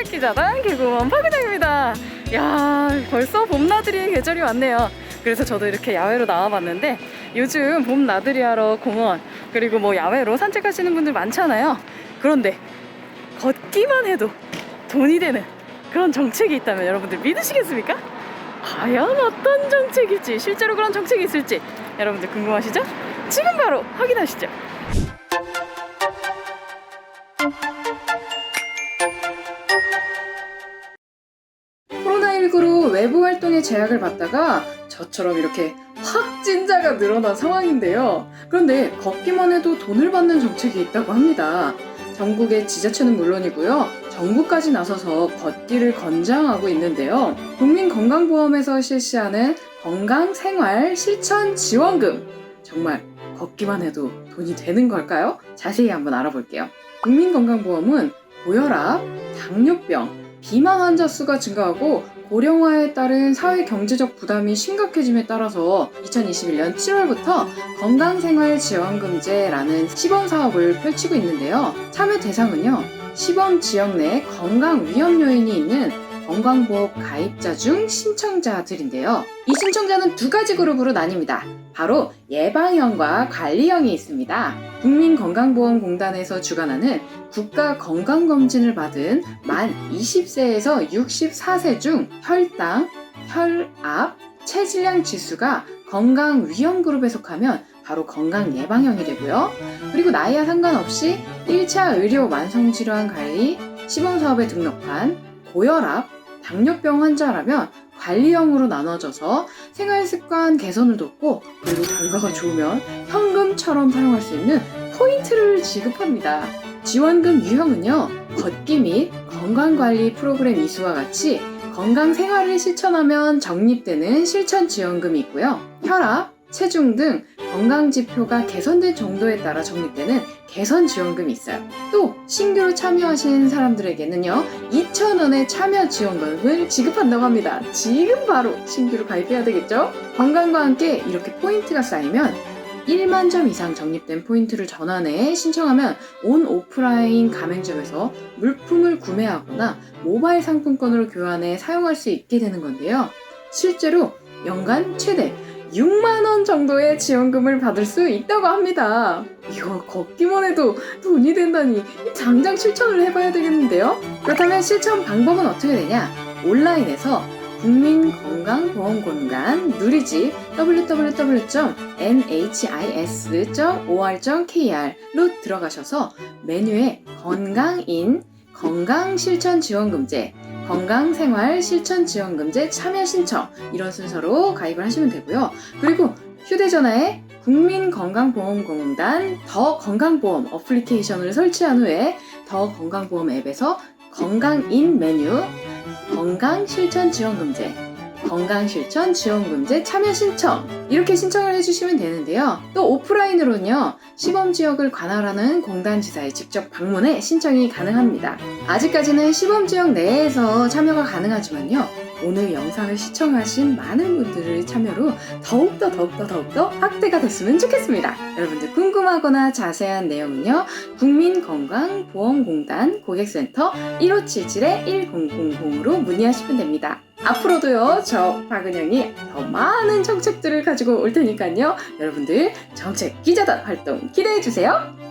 정책 기자단 개구먼 파그장입니다. 야, 벌써 봄나들이의 계절이 왔네요. 그래서 저도 이렇게 야외로 나와봤는데 요즘 봄 나들이 하러 공원 그리고 뭐 야외로 산책하시는 분들 많잖아요. 그런데 걷기만 해도 돈이 되는 그런 정책이 있다면 여러분들 믿으시겠습니까? 과연 어떤 정책일지 실제로 그런 정책이 있을지 여러분들 궁금하시죠? 지금 바로 확인하시죠. 코로나19로 외부 활동에 제약을 받다가 저처럼 이렇게 확진자가 늘어난 상황인데요. 그런데 걷기만 해도 돈을 받는 정책이 있다고 합니다. 전국의 지자체는 물론이고요. 정부까지 나서서 걷기를 권장하고 있는데요. 국민건강보험에서 실시하는 건강생활 실천 지원금. 정말 걷기만 해도 돈이 되는 걸까요? 자세히 한번 알아볼게요. 국민건강보험은 고혈압, 당뇨병, 비만 환자 수가 증가하고 고령화에 따른 사회 경제적 부담이 심각해짐에 따라서 2021년 7월부터 건강생활지원금제라는 시범 사업을 펼치고 있는데요. 참여 대상은요. 시범 지역 내 건강 위험 요인이 있는 건강보험 가입자 중 신청자들인데요. 이 신청자는 두 가지 그룹으로 나뉩니다. 바로 예방형과 관리형이 있습니다. 국민건강보험공단에서 주관하는 국가 건강검진을 받은 만 20세에서 64세 중 혈당, 혈압, 체질량 지수가 건강 위험 그룹에 속하면 바로 건강 예방형이 되고요. 그리고 나이와 상관없이 1차 의료 만성질환 관리 시범 사업에 등록한 고혈압, 당뇨병 환자라면 관리형으로 나눠져서 생활습관 개선을 돕고 그리고 결과가 좋으면 현금처럼 사용할 수 있는 포인트를 지급합니다. 지원금 유형은요, 걷기 및 건강관리 프로그램 이수와 같이 건강 생활을 실천하면 적립되는 실천 지원금이 있고요. 혈압, 체중 등 건강 지표가 개선된 정도에 따라 적립되는 개선 지원금이 있어요. 또 신규로 참여하신 사람들에게는요, 2,000원의 참여 지원금을 지급한다고 합니다. 지금 바로 신규로 가입해야 되겠죠? 건강과 함께 이렇게 포인트가 쌓이면 1만 점 이상 적립된 포인트를 전환해 신청하면 온 오프라인 가맹점에서 물품을 구매하거나 모바일 상품권으로 교환해 사용할 수 있게 되는 건데요. 실제로 연간 최대 6만원 정도의 지원금을 받을 수 있다고 합니다. 이거 걷기만 해도 돈이 된다니 당장 실천을 해봐야 되겠는데요? 그렇다면 실천 방법은 어떻게 되냐? 온라인에서 국민건강보험공단 누리집 www.nhis.or.kr로 들어가셔서 메뉴에 건강인 건강실천지원금제 건강생활실천지원금제 참여 신청 이런 순서로 가입을 하시면 되고요. 그리고 휴대전화에 국민건강보험공단 더 건강보험 어플리케이션을 설치한 후에 더 건강보험 앱에서 건강인 메뉴 건강실천지원금제 건강실천 지원금제 참여 신청 이렇게 신청을 해주시면 되는데요. 또 오프라인으로는요. 시범 지역을 관할하는 공단 지사에 직접 방문해 신청이 가능합니다. 아직까지는 시범 지역 내에서 참여가 가능하지만요. 오늘 영상을 시청하신 많은 분들의 참여로 더욱더 더욱더 더욱더 확대가 됐으면 좋겠습니다. 여러분들 궁금하거나 자세한 내용은요. 국민건강보험공단 고객센터 1577-1000으로 문의하시면 됩니다. 앞으로도요, 저 박은영이 더 많은 정책들을 가지고 올 테니까요. 여러분들 정책 기자단 활동 기대해 주세요. 많이 걸어요!